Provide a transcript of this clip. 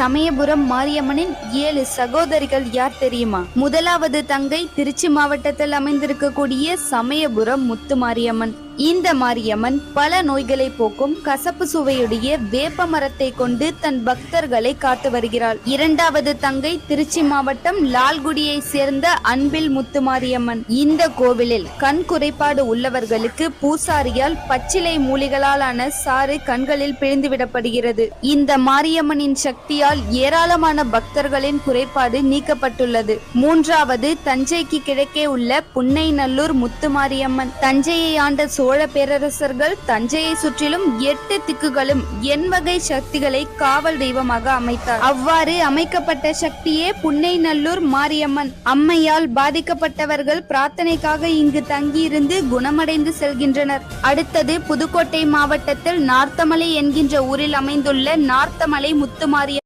சமயபுரம் மாரியம்மனின் ஏழு சகோதரிகள் யார் தெரியுமா? முதலாவது தங்கை திருச்சி மாவட்டத்தில் அமைந்திருக்கக்கூடிய சமயபுரம் முத்து மாரியம்மன். இந்த மாரியம்மன் பல நோய்களை போக்கும் கசப்பு சுவையுடைய வேப்ப மரத்தை கொண்டு தன் பக்தர்களை காத்து வருகிறாள். இரண்டாவது தங்கை திருச்சி மாவட்டம் லால்குடியை சேர்ந்த அன்பில் முத்து மாரியம்மன். இந்த கோவிலில் கண் குறைபாடு உள்ளவர்களுக்கு பூசாரியால் பச்சிலை மூலிகளாலான சாறு கண்களில் பிழிந்துவிடப்படுகிறது. இந்த மாரியம்மனின் சக்தியால் ஏராளமான பக்தர்களின் குறைபாடு நீக்கப்பட்டுள்ளது. மூன்றாவது தஞ்சைக்கு கிழக்கே உள்ள புன்னைநல்லூர் முத்து மாரியம்மன். தஞ்சையை ஆண்ட சோழ பேரரசர்கள் தஞ்சையை சுற்றிலும் எட்டு திக்குகளும் எண்வகை சக்திகளை காவல் தெய்வமாக அமைத்தார். அவ்வாறு அமைக்கப்பட்ட சக்தியே புன்னைநல்லூர் மாரியம்மன். அம்மையால் பாதிக்கப்பட்டவர்கள் பிரார்த்தனைக்காக இங்கு தங்கியிருந்து குணமடைந்து செல்கின்றனர். அடுத்தது புதுக்கோட்டை மாவட்டத்தில் நார்த்தமலை என்கின்ற ஊரில் அமைந்துள்ள நார்த்தமலை முத்துமாரி